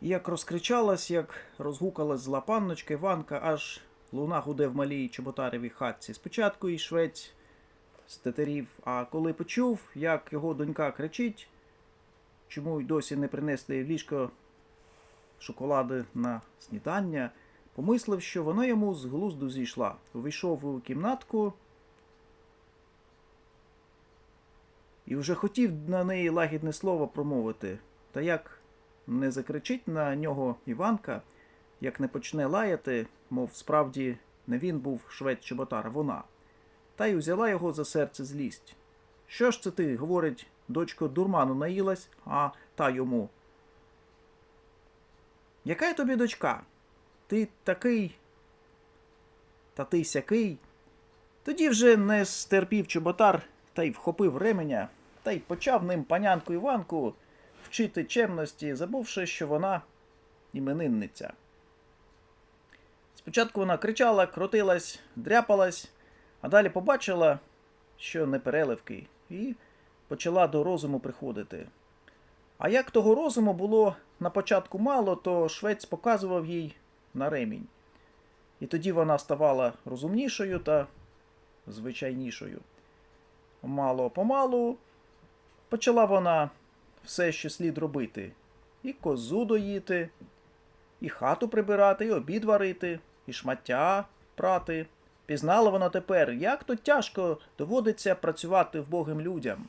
Як розкричалась, як розгукалась зла панночка Іванка, аж луна гуде в малій чоботаревій хатці. Спочатку і швець стетерів, а коли почув, як його донька кричить, чому й досі не принесли ліжко шоколади на снідання, помислив, що вона йому з глузду зійшла. Увійшов у кімнатку і вже хотів на неї лагідне слово промовити. Та як не закричить на нього Іванка, як не почне лаяти, мов справді не він був швець чоботар, а вона. Та й узяла його за серце злість. Що ж це ти, говорить, дочко, дурману наїлась, а та йому. Яка я тобі дочка? Ти такий. Та ти сякий. Тоді вже не стерпів чоботар та й вхопив ременя, та й почав ним панянку Іванку вчити чемності, забувши, що вона іменинниця. Спочатку вона кричала, крутилась, дряпалась, а далі побачила, що не переливки, і почала до розуму приходити. А як того розуму було на початку мало, то швець показував їй на ремінь. І тоді вона ставала розумнішою та звичайнішою. Мало помалу почала вона все, що слід робити: і козу доїти, і хату прибирати, і обід варити, і шмаття прати. Пізнала вона тепер, як то тяжко доводиться працювати вбогим людям,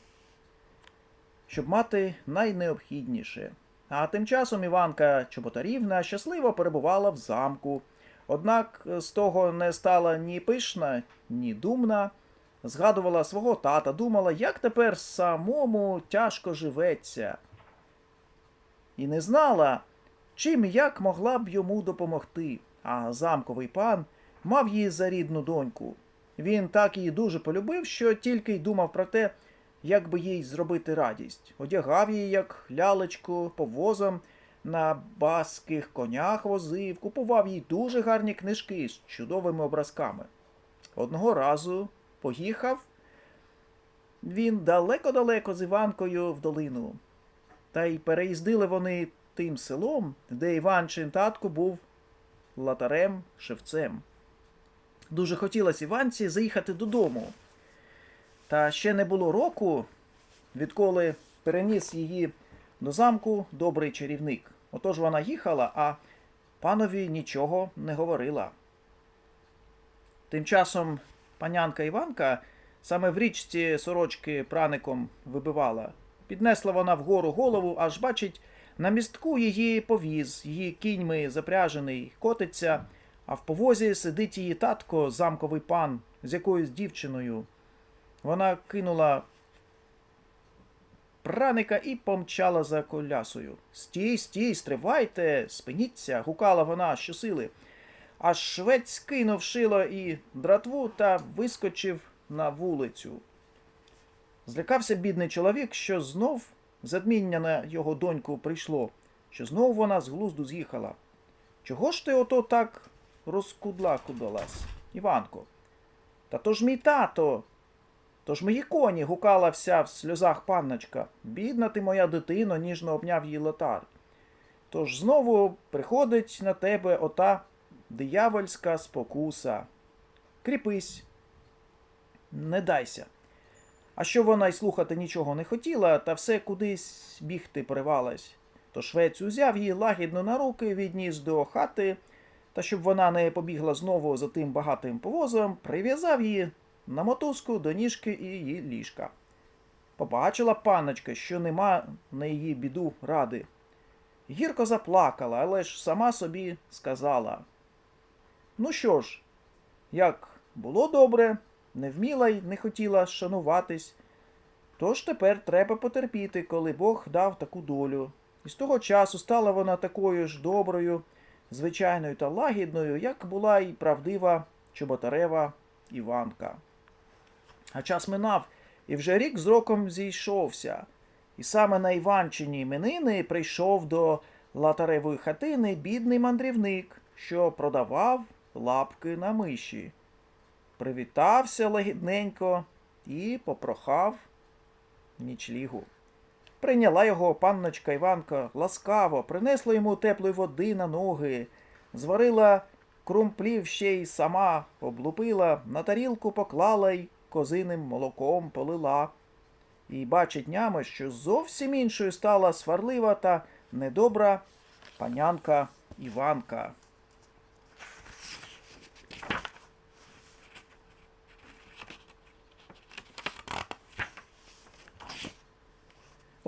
щоб мати найнеобхідніше. А тим часом Іванка Чоботарівна щасливо перебувала в замку. Однак з того не стала ні пишна, ні думна. Згадувала свого тата, думала, як тепер самому тяжко живеться. І не знала, чим як могла б йому допомогти. А замковий пан мав її за рідну доньку. Він так її дуже полюбив, що тільки й думав про те, як би їй зробити радість. Одягав її, як лялечку, повозом на баских конях возив, купував їй дуже гарні книжки з чудовими образками. Одного разу поїхав він далеко-далеко з Іванкою в долину. Та й переїздили вони тим селом, де Іванчин татко був латарем шевцем. Дуже хотілося Іванці заїхати додому. Та ще не було року, відколи переніс її до замку добрий чарівник. Отож вона їхала, а панові нічого не говорила. Тим часом панянка Іванка саме в річці сорочки праником вибивала. Піднесла вона вгору голову, аж бачить, на містку її повіз, її кіньми запряжений, котиться, а в повозі сидить її татко, замковий пан, з якоюсь дівчиною. Вона кинула праника і помчала за колясою. Стій, стій, стривайте, спиніться, гукала вона щосили. Аж швець кинув шило і дратву та вискочив на вулицю. Злякався бідний чоловік, що знов задміння на його доньку прийшло, що знов вона з глузду з'їхала. Чого ж ти ото так розкудлакудалась, Іванко? Та то ж мій тато. То ж мої коні, гукала вся в сльозах панночка. Бідна ти моя дитино, ніжно обняв її лотар. Тож знову приходить на тебе ота диявольська спокуса. Кріпись, не дайся. А що вона й слухати нічого не хотіла, та все кудись бігти поривалась. То швець узяв її лагідно на руки, відніс до хати, та щоб вона не побігла знову за тим багатим повозом, прив'язав її на мотузку до ніжки і її ліжка. Побачила панночка, що нема на її біду ради. Гірко заплакала, але ж сама собі сказала: Ну що ж, як було добре, не вміла й не хотіла шануватись, тож тепер треба потерпіти, коли Бог дав таку долю. І з того часу стала вона такою ж доброю, звичайною та лагідною, як була й правдива чоботарева Іванка. А час минав, і вже рік з роком зійшовся. І саме на Іванчині іменини прийшов до латаревої хатини бідний мандрівник, що продавав лапки на миші. Привітався лагідненько і попрохав нічлігу. Прийняла його панночка Іванка ласкаво, принесла йому теплої води на ноги, зварила крумплів ще й сама, облупила, на тарілку поклала й козиним молоком полила. І бачить нями, що зовсім іншою стала сварлива та недобра панянка Іванка.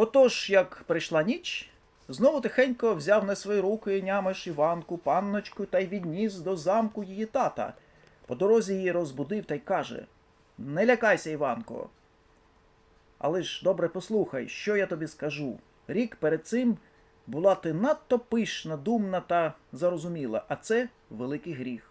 Отож, як прийшла ніч, знову тихенько взяв на свої руки нямеш Іванку, панночку та й відніс до замку її тата. По дорозі її розбудив та й каже: Не лякайся, Іванко. Але ж добре послухай, що я тобі скажу. Рік перед цим була ти надто пишна, думна та зарозуміла, а це великий гріх.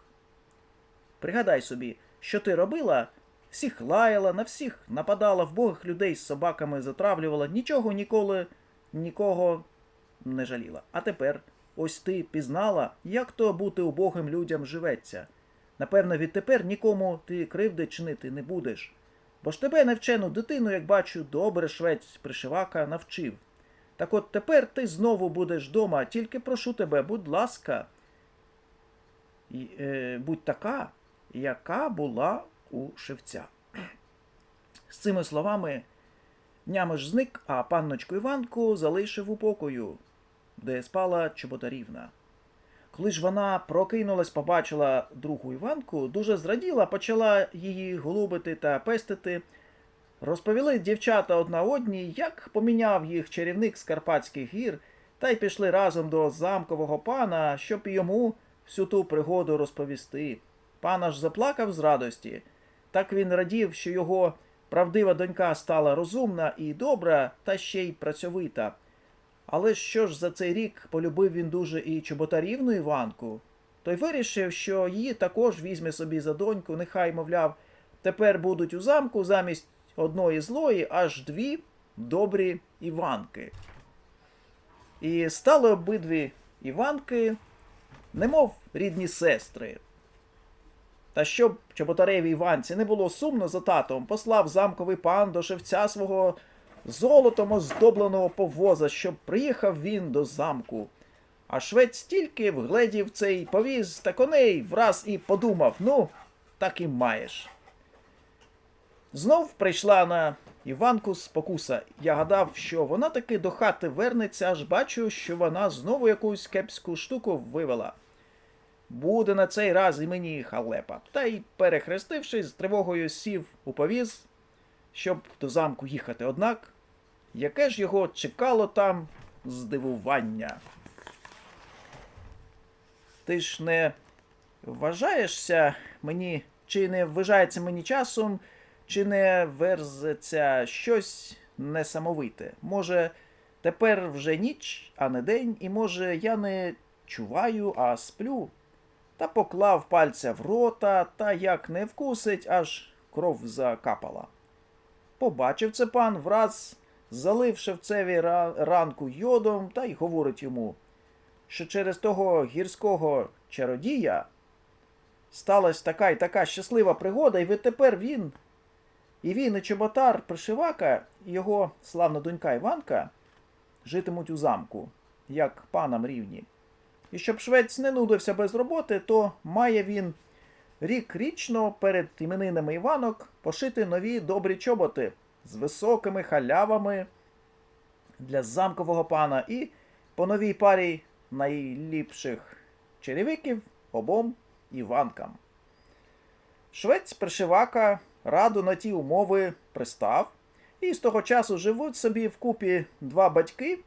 Пригадай собі, що ти робила, всіх лаяла, на всіх нападала, вбогих людей з собаками затравлювала, нічого ніколи нікого не жаліла. А тепер ось ти пізнала, як то бути убогим людям живеться. Напевно, відтепер нікому ти кривди чинити не будеш. Бо ж тебе навчену дитину, як бачу, добре швець пришивака навчив. Так от тепер ти знову будеш дома, тільки прошу тебе, будь ласка, е, будь така, яка була у шевця. З цими словами нямиш зник, а панночку Іванку залишив у покою, де спала Чоботарівна. Коли ж вона прокинулась, побачила другу Іванку, дуже зраділа, почала її голубити та пестити. Розповіли дівчата одна одній, як поміняв їх чарівник з Карпатських гір, та й пішли разом до замкового пана, щоб йому всю ту пригоду розповісти. Пан аж заплакав з радості. Так він радів, що його правдива донька стала розумна і добра, та ще й працьовита. Але що ж за цей рік полюбив він дуже і чоботарівну Іванку, той вирішив, що її також візьме собі за доньку, нехай, мовляв, тепер будуть у замку замість одної злої аж дві добрі Іванки. І стали обидві Іванки, немов рідні сестри. Та щоб чоботареві Іванці не було сумно за татом, послав замковий пан до шевця свого золотом оздобленого повоза, щоб приїхав він до замку. А швець тільки вгледів цей повіз та коней враз і подумав: ну, так і маєш. Знов прийшла на Іванку спокуса. Я гадав, що вона таки до хати вернеться, аж бачу, що вона знову якусь кепську штуку вивела. Буде на цей раз і мені халепа. Та й, перехрестившись, з тривогою сів у повіз, щоб до замку їхати. Однак, яке ж його чекало там здивування? Ти ж не вважаєшся мені, чи не вважається мені часом, чи не верзеться щось несамовите? Може, тепер вже ніч, а не день, і може я не чуваю, а сплю? Та поклав пальця в рота, та як не вкусить, аж кров закапала. Побачив це пан, враз залив шевцеві ра- ранку йодом та й говорить йому, що через того гірського чародія сталася така й така щаслива пригода, і відтепер він, і він, і чоботар Пришивака, і його славна донька Іванка житимуть у замку, як панам рівні. І щоб швець не нудився без роботи, то має він рік річно перед іменинами Іванок пошити нові добрі чоботи з високими халявами для замкового пана і по новій парі найліпших черевиків обом Іванкам. Швець пришивака раду на ті умови пристав, і з того часу живуть собі вкупі два батьки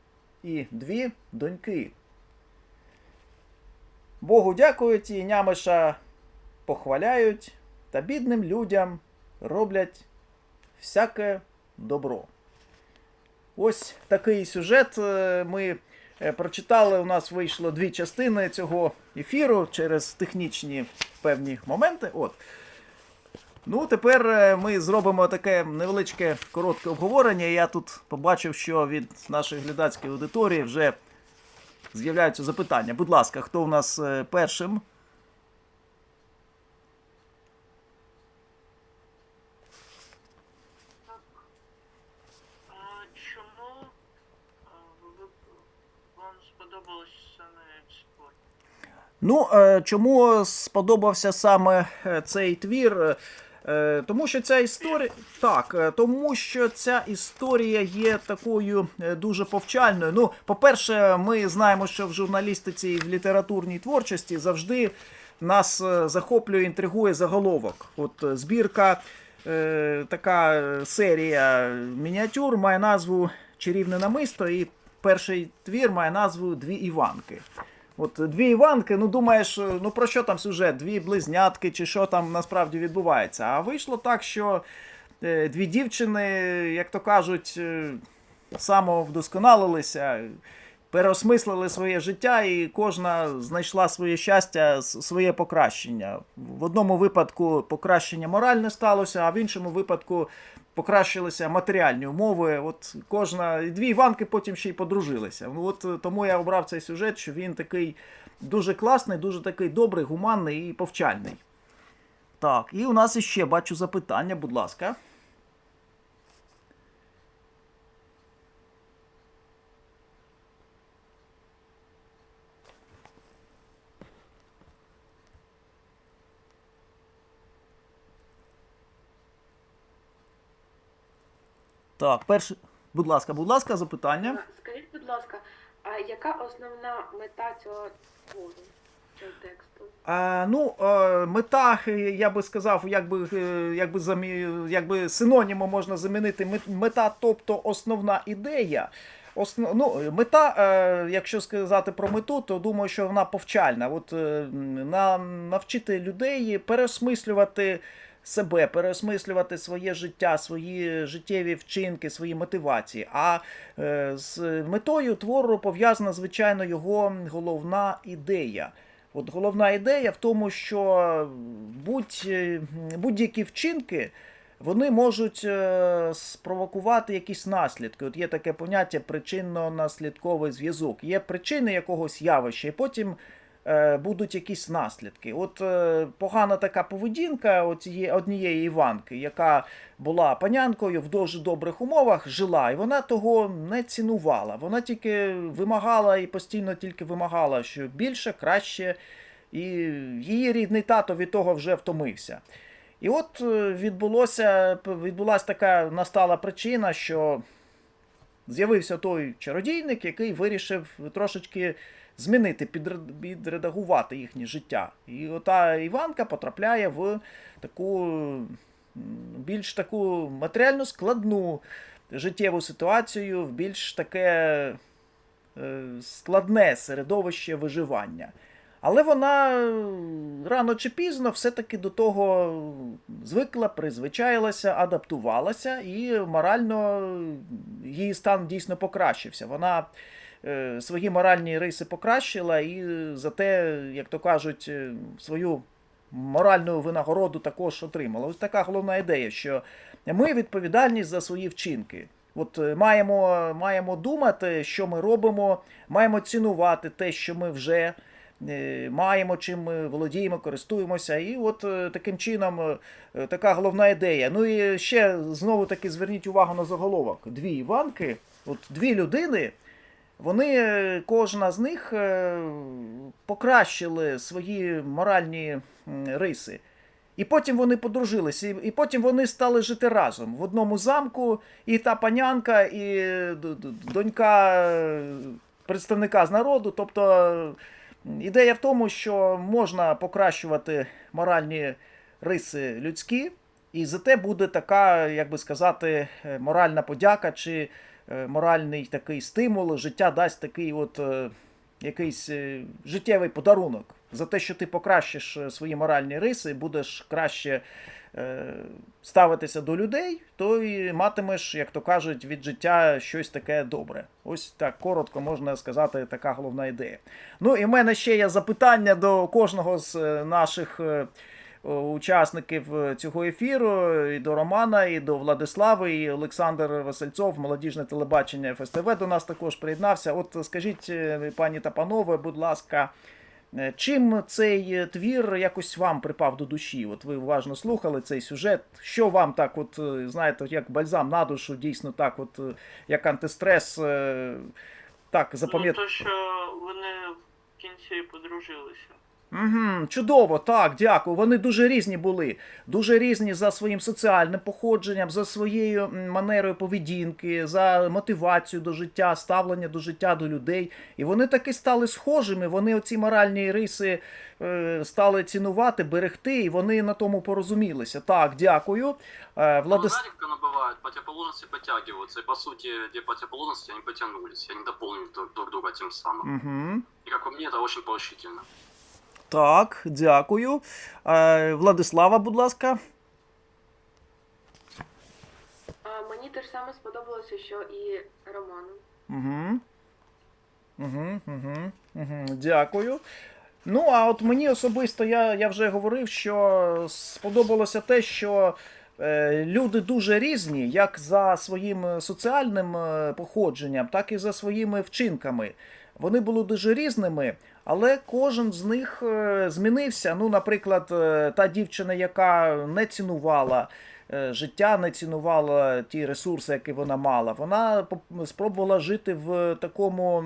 і дві доньки. Богу дякують і нямиша похваляють, та бідним людям роблять всяке добро. Ось такий сюжет е, ми е, прочитали. У нас вийшло дві частини цього ефіру через технічні певні моменти. От. Ну, тепер е, ми зробимо таке невеличке коротке обговорення. Я тут побачив, що від нашої глядацької аудиторії вже З'являються запитання. Будь ласка, хто у нас е, першим? Чому вам сподобалось саме спорт? Ну, е, чому сподобався саме е, цей твір? Е, Тому що ця історія. Так, е, тому що ця історія є такою е, дуже повчальною. Ну, по-перше, ми знаємо, що в журналістиці і в літературній творчості завжди нас захоплює, інтригує заголовок. От збірка, е, така серія мініатюр має назву Чарівне намисто, і перший твір має назву Дві Іванки. От дві Іванки, ну думаєш, ну про що там сюжет? Дві близнятки, чи що там насправді відбувається. А вийшло так, що е, дві дівчини, як то кажуть, е, самовдосконалилися, переосмислили своє життя, і кожна знайшла своє щастя, своє покращення. В одному випадку покращення моральне сталося, а в іншому випадку покращилися матеріальні умови. От кожна дві Іванки потім ще й подружилися. Ну от е, тому я обрав цей сюжет, що він такий дуже класний, дуже такий добрий, гуманний і повчальний. Так, і у нас іще бачу запитання, будь ласка. Так, перше, будь ласка, будь ласка, запитання. Скажіть, будь ласка, а яка основна мета цього твору, цього тексту? А, ну, е, мета, е, я би сказав, якби, е, якби, замі, якби синонімом можна замінити мета, тобто основна ідея. Основ, ну, мета, е, якщо сказати про мету, то думаю, що вона повчальна. От, е, на, навчити людей переосмислювати себе, переосмислювати своє життя, свої життєві вчинки, свої мотивації. А е, з метою твору пов'язана, звичайно, його головна ідея. От головна ідея в тому, що е, будь-які вчинки вони можуть е, спровокувати якісь наслідки. От є таке поняття причинно-наслідковий зв'язок. Є причини якогось явища, і потім будуть якісь наслідки. От е, погана така поведінка однієї Іванки, яка була панянкою в дуже добрих умовах, жила, і вона того не цінувала. Вона тільки вимагала і постійно тільки вимагала, що більше, краще, і її рідний тато від того вже втомився. І от е, відбулося, відбулася така настала причина, що з'явився той чародійник, який вирішив трошечки змінити, підредагувати їхнє життя. І ота Іванка потрапляє в таку більш таку матеріально складну життєву ситуацію, в більш таке е, складне середовище виживання. Але вона е, рано чи пізно все-таки до того звикла, призвичаїлася, адаптувалася, і морально її стан дійсно покращився. Вона е, свої моральні риси покращила, і за те, як то кажуть, е, свою моральну винагороду також отримала. Ось така головна ідея, що ми відповідальні за свої вчинки. От е, маємо, маємо думати, що ми робимо, маємо цінувати те, що ми вже е, маємо, чим ми володіємо, користуємося. І от е, таким чином е, така головна ідея. Ну і ще знову таки зверніть увагу на заголовок. Дві Іванки, от дві людини. Вони, е, кожна з них е, покращили свої моральні риси. І потім вони подружилися, і, потім вони стали жити разом в одному замку, і та панянка, і донька е, представника з народу. Тобто ідея в тому, що можна покращувати моральні риси людські, і за те буде така, як би сказати, моральна подяка чи моральний такий стимул. Життя дасть такий от е, якийсь е, життєвий подарунок за те, що ти покращиш е, свої моральні риси, будеш краще е, ставитися до людей, то і матимеш, як то кажуть, від життя щось таке добре. Ось так коротко можна сказати, така головна ідея. Ну і в мене ще є запитання до кожного з е, наших. Е, Учасників цього ефіру і до Романа, і до Владислави, і Олександр Васильцов, молодіжне телебачення ФСТВ до нас також приєднався. От скажіть, е, пані та панове, будь ласка, е, чим цей твір якось вам припав до душі? От ви уважно слухали цей сюжет. Що вам так, от знаєте, як бальзам на душу, дійсно так, от як антистрес. Так, Ну, то, що вони в кінці подружилися. Угу, чудово, так, дякую. Вони дуже різні були. Дуже різні за своїм соціальним походженням, за своєю м, манерою поведінки, за мотивацію до життя, ставлення до життя до людей. І вони таки стали схожими. Вони оці моральні риси е, стали цінувати, берегти, і вони на тому порозумілися. Так, дякую. Е, Ну, Владис... знаете, как оно бывает? Противоположности подтягиваются, и по сути две противоположности, они потянулись, они дополнили друг, друг друга тем самым. Угу. И как по мне, это очень поощрительно. Так, дякую. Е, Владислава, будь ласка. А, мені теж саме сподобалося, що і Роману. Угу. Угу, угу, угу. Дякую. Ну, а от мені особисто я, я вже говорив, що сподобалося те, що е, люди дуже різні, як за своїм соціальним е, походженням, так і за своїми вчинками. Вони були дуже різними, але кожен з них е, змінився. Ну, наприклад, е, та дівчина, яка не цінувала е, життя, не цінувала ті ресурси, які вона мала. Вона спробувала жити в такому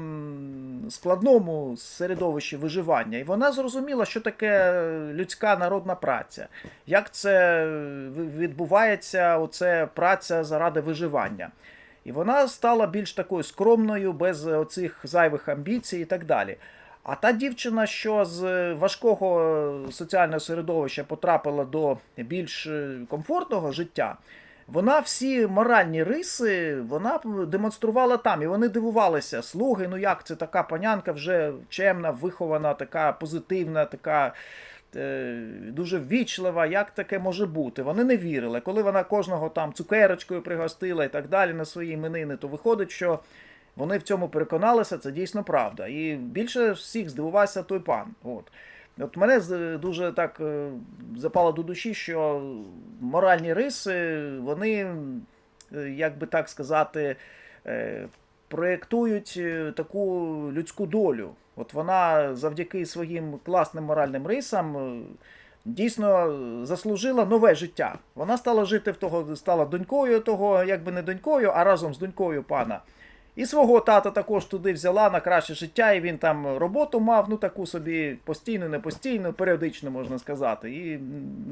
складному середовищі виживання. І вона зрозуміла, що таке людська народна праця, як це відбувається, оце праця заради виживання. І вона стала більш такою скромною, без оцих зайвих амбіцій і так далі. А та дівчина, що з важкого соціального середовища потрапила до більш е, комфортного життя, вона всі моральні риси вона демонструвала там. І вони дивувалися, слуги, ну як це така панянка вже чемна, вихована, така позитивна, така е, дуже ввічлива, як таке може бути. Вони не вірили. Коли вона кожного там цукерочкою пригостила і так далі на свої іменини, то виходить, що вони в цьому переконалися, це дійсно правда. І більше всіх здивувався той пан. От. От мене дуже так е, запало до душі, що моральні риси, вони, е, як би так сказати, е, проєктують таку людську долю. От вона завдяки своїм класним моральним рисам дійсно заслужила нове життя. Вона стала жити в того, стала донькою того, якби не донькою, а разом з донькою пана. І свого тата також туди взяла на краще життя, і він там роботу мав, ну таку собі постійну, не постійну, періодично можна сказати, і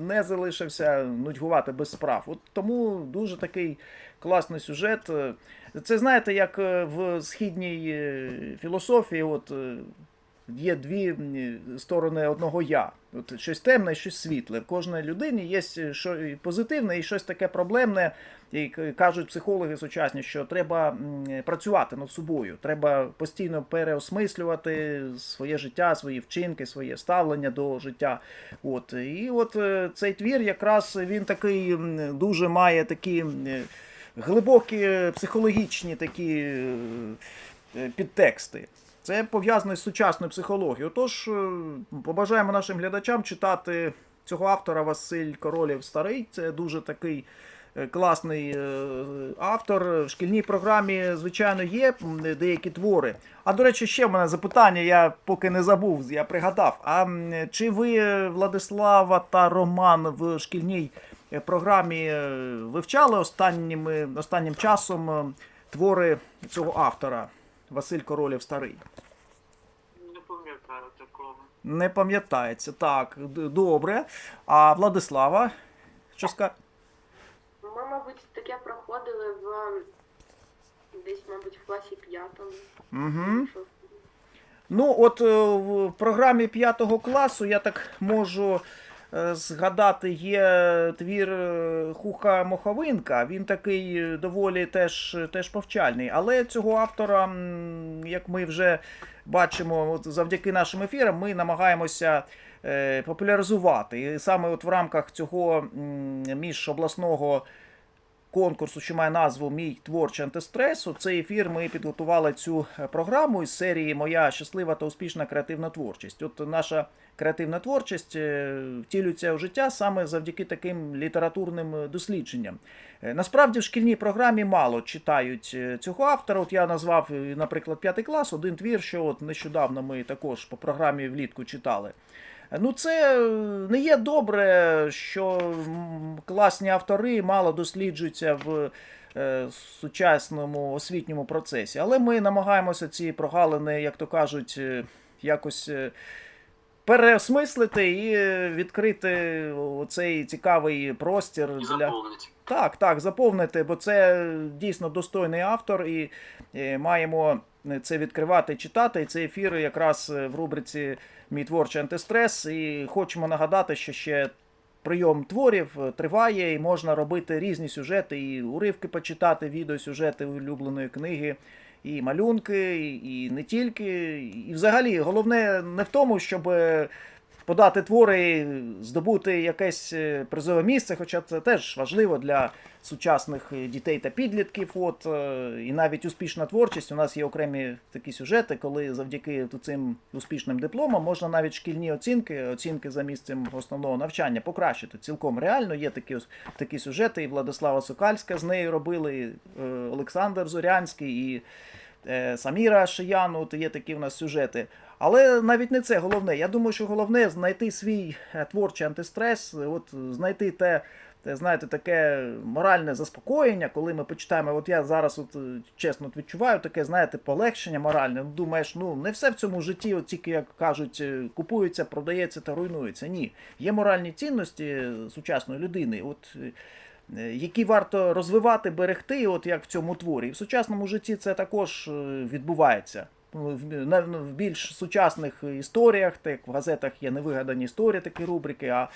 не залишився нудьгувати без справ. От тому дуже такий класний сюжет. Це знаєте, як е, в східній е, філософії, от е, є дві сторони одного я. От щось темне щось світле. В кожній людині є що позитивне і щось таке проблемне. І кажуть психологи сучасні, що треба працювати над собою. Треба постійно переосмислювати своє життя, свої вчинки, своє ставлення до життя. От. І от е, цей твір якраз він такий дуже має такі е, глибокі е, психологічні такі е, е, підтексти. Це пов'язано з сучасною психологією. Отож, е, побажаємо нашим глядачам читати цього автора Василь Королєв Старий. Це дуже такий е, класний е, автор. В шкільній програмі, звичайно, є деякі твори. А до речі, ще в мене запитання, я поки не забув, я пригадав. А чи ви, Владислава та Роман, в шкільній програмі вивчали останніми, останнім часом твори цього автора? Василь Королєв Старий. Не пам'ятаю такого. Не пам'ятається. Так, добре. А Владислава? Що ска... Ми, мабуть, таке проходили в десь, мабуть, в класі п'ятому. Угу. Ну, от е, в програмі 5 класу я так можу згадати, є твір е, Хуха Моховинка. Він такий е, доволі теж, теж повчальний. Але цього автора, як ми вже бачимо, от завдяки нашим ефірам, ми намагаємося е, популяризувати. І саме от в рамках цього міжобласного конкурсу, що має назву Мій творчий антистрес. У цей ефір ми підготували цю е, програму із серії Моя щаслива та успішна креативна творчість. От наша креативна творчість е, втілюється у життя саме завдяки таким літературним е, дослідженням. Насправді в шкільній програмі мало читають цього автора. От я назвав, наприклад, п'ятий клас, один твір, що от нещодавно ми також по програмі влітку читали. Ну, це е, не є добре, що класні автори мало досліджуються в е, сучасному освітньому процесі. Але ми намагаємося ці прогалини, як то кажуть, е, якось переосмислити і відкрити оцей цікавий простір И для. Так, так, заповнити, бо це дійсно достойний автор, і маємо це відкривати, читати. І цей ефір якраз е, в рубриці Мій творчий антистрес. І хочемо нагадати, що ще прийом творів е, триває, і можна робити різні сюжети, і уривки почитати, відеосюжети улюбленої книги. І малюнки, і, і не тільки. І взагалі, головне не в тому, щоб е, подати твори, здобути якесь е, призове місце, хоча це теж важливо для сучасних е, дітей та підлітків. От, е, і навіть успішна творчість. У нас є окремі такі сюжети, коли завдяки цим успішним дипломам можна навіть шкільні оцінки, оцінки за місцем основного навчання покращити. Цілком реально є такі, такі сюжети, і Владислава Сокальська з нею робили, і, Олександр Зорянський, і Саміра Шиян, от є такі в нас сюжети. Але навіть не це головне. Я думаю, що головне знайти свій е, творчий антистрес, от знайти те, те, знаєте, таке моральне заспокоєння, коли ми почитаємо. От я зараз, от е, чесно відчуваю таке, знаєте, полегшення моральне. Думаєш, ну не все в цьому житті, от тільки як кажуть, е, купується, продається та руйнується. Ні, є моральні цінності е, сучасної людини. От е, е, які варто розвивати, берегти, от як в цьому творі. І в сучасному житті це також е, відбувається. Ну, В, більш сучасних історіях, так в газетах є невигадані історії, такі рубрики. А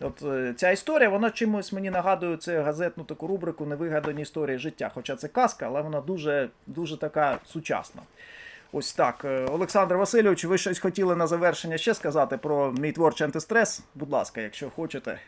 от е, ця історія, вона чимось мені нагадує це газетну таку рубрику Невигадані історії життя. Хоча це казка, але вона дуже, дуже така сучасна. Ось так. Е, Олександр Васильович, ви щось хотіли на завершення ще сказати про мій творчий антистрес? Будь ласка, якщо хочете.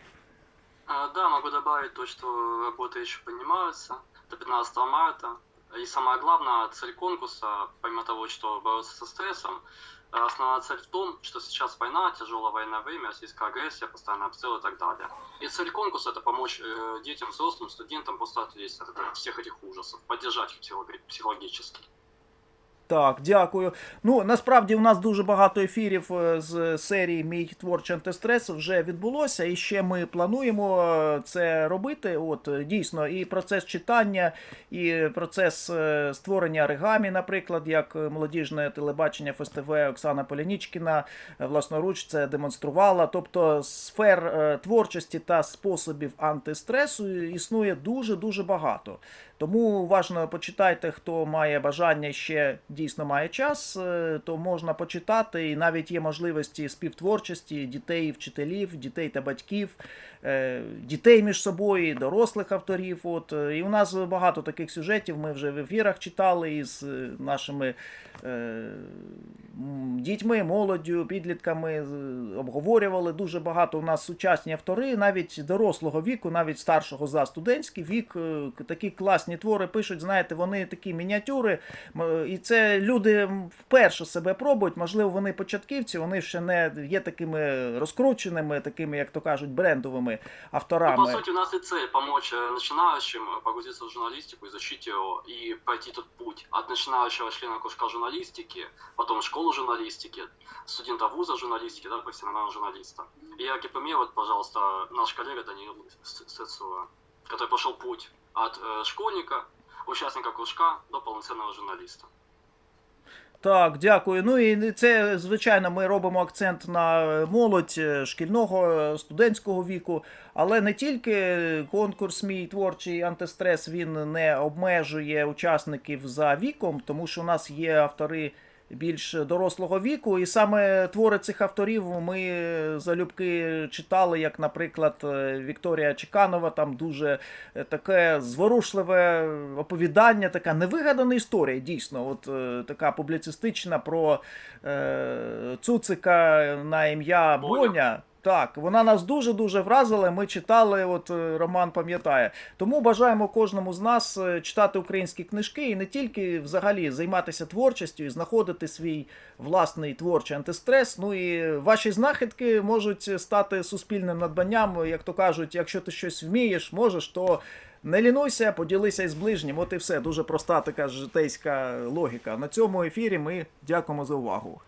А, Да, могу добавить то, что работы еще поднимаются до 15 марта. И самое главное, цель конкурса, помимо того, что бороться со стрессом, э, основная цель в том, что сейчас война, тяжелое военное время, российская агрессия, постоянные обстрелы и так далее. И цель конкурса это помочь э, детям, взрослым, студентам просто отвлечься от всех этих ужасов, поддержать их психолог- психологически. Так, дякую. Ну насправді у нас дуже багато ефірів е, з серії Мій творчий антистрес вже відбулося, і ще ми плануємо е, це робити. От е, дійсно, і процес читання, і процес створення оригамі, наприклад, як молодіжне телебачення ФСТВ Оксана Полянічкіна власноруч це демонструвала. Тобто сфер творчості та способів антистресу існує дуже дуже багато. Тому уважно почитайте, хто має бажання ще дійсно має час, е, то можна почитати. І навіть є можливості співтворчості дітей, вчителів, дітей та батьків, е, дітей між собою, дорослих авторів. От е, і у нас багато таких сюжетів. Ми вже в ефірах читали із нашими дітьми, молоддю, підлітками обговорювали дуже багато. У нас сучасні автори, навіть дорослого віку, навіть старшого за студентський вік, такі класні твори пишуть. Знаєте, вони такі мініатюри, і це люди м, вперше себе пробують. Можливо, вони початківці, вони ще не є такими розкрученими, такими, як то кажуть, брендовими Ну, авторами. по сути, у нас и цель помочь э, начинающим э, погрузиться в журналистику, изучить ее и пройти тот путь от начинающего члена кружка журналистики, потом школу журналистики, студента вуза журналистики, да, профессионального журналиста. И я пример, вот, пожалуйста, наш коллега Даниил С- Сецура, который прошел путь от э, школьника, участника кружка до полноценного журналиста. Так, дякую. Ну і це, звичайно, ми робимо акцент на молодь е, шкільного е, студентського віку, але не тільки конкурс мій творчий антистрес він не обмежує учасників за віком, тому що у нас є автори більш дорослого віку, і саме твори цих авторів ми залюбки читали, як, наприклад, е, Вікторія Чеканова, там дуже е, таке зворушливе оповідання, така невигадана історія, дійсно, от е, така публіцистична про е, Цуцика на ім'я Боня. Так, вона нас дуже-дуже вразила. Ми читали, от е, Роман пам'ятає. Тому бажаємо кожному з нас е, читати українські книжки і не тільки взагалі займатися творчістю і знаходити свій власний творчий антистрес. Ну і ваші знахідки можуть стати суспільним надбанням. Як то кажуть, якщо ти щось вмієш, можеш, то не лінуйся, поділися із ближнім. От і все. Дуже проста така житейська логіка. На цьому ефірі ми дякуємо за увагу.